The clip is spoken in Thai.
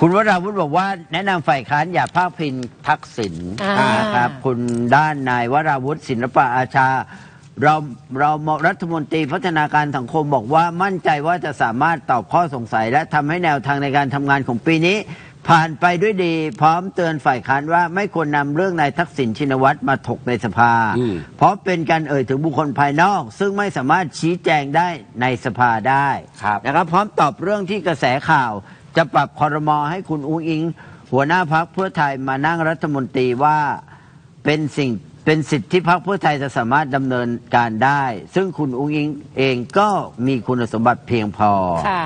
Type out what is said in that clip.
คุณวราวุฒิบอกว่าแนะนำฝ่ายค้านอย่าพาดพิงทักษิณอ่านนะครับ คุณด้านนายวราวุฒิศิลปะอาชา เราเรารัฐมนตรีพัฒนาการสังคมบอกว่ามั่นใจว่าจะสามารถตอบข้อสงสัย และทำให้แนวทางในการทำงานของปีนี้ ผ่านไปด้วยดี พร้อมเตือนฝ่ายค้านว่าไม่ควรนำเรื่องนายทักษิณชินวัตรมาถกในสภา อืม เพราะเป็นการเอ่ยถึงบุคคลภายนอก ซึ่งไม่สามารถชี้แจงได้ในสภาได้ ครับ นะครับพร้อมตอบเรื่องที่กระแสข่าว จะปรับคอรมอให้คุณอุ้งอิง หัวหน้าพักเพื่อไทยมานั่งรัฐมนตรีว่าเป็นสิ่งเป็นสิทธิที่พักเพื่อไทยจะสามารถดำเนินการได้ ซึ่งคุณอุ้งอิงเองก็มีคุณสมบัติเพียงพอค่ะ